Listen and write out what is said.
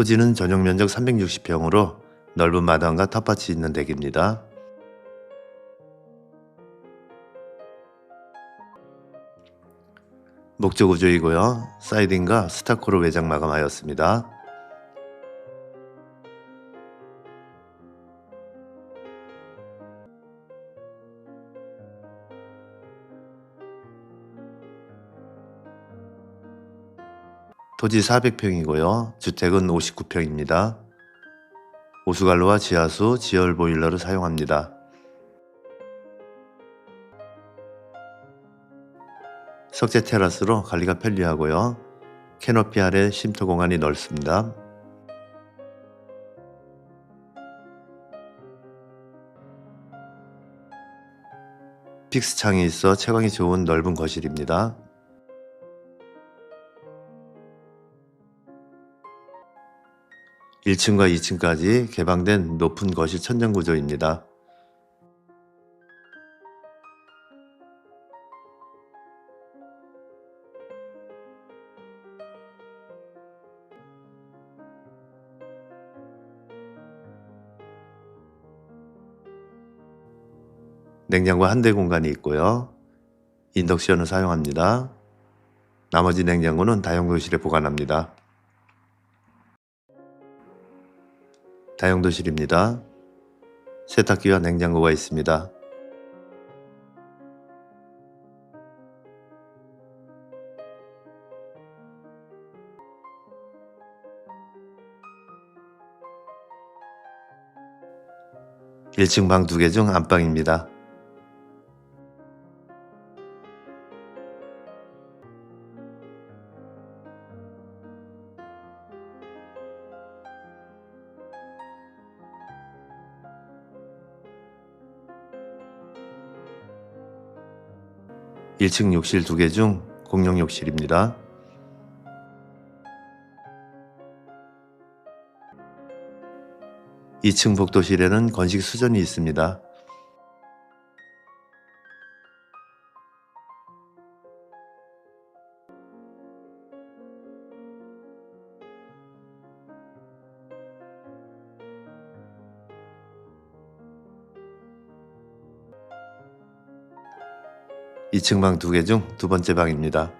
토지는 전용 면적 360평으로 넓은 마당과 텃밭이 있는 댁입니다. 목적 구조이고요. 사이딩과 스타코로 외장 마감하였습니다. 토지 400평이고요. 주택은 59평입니다. 오수관로와 지하수, 지열 보일러를 사용합니다. 석재 테라스로 관리가 편리하고요. 캐노피 아래 쉼터 공간이 넓습니다. 픽스 창이 있어 채광이 좋은 넓은 거실입니다. 1층과 2층까지 개방된 높은 거실 천정 구조입니다. 냉장고 한 대 공간이 있고요. 인덕션을 사용합니다. 나머지 냉장고는 다용도실에 보관합니다. 다용도실입니다. 세탁기와 냉장고가 있습니다. 일층 방 두 개 중 안방입니다. 일층 욕실 두 개 중 공용 욕실입니다. 이층 복도실에는 건식 수전이 있습니다. 이층 방 두 개 중 두 번째 방입니다.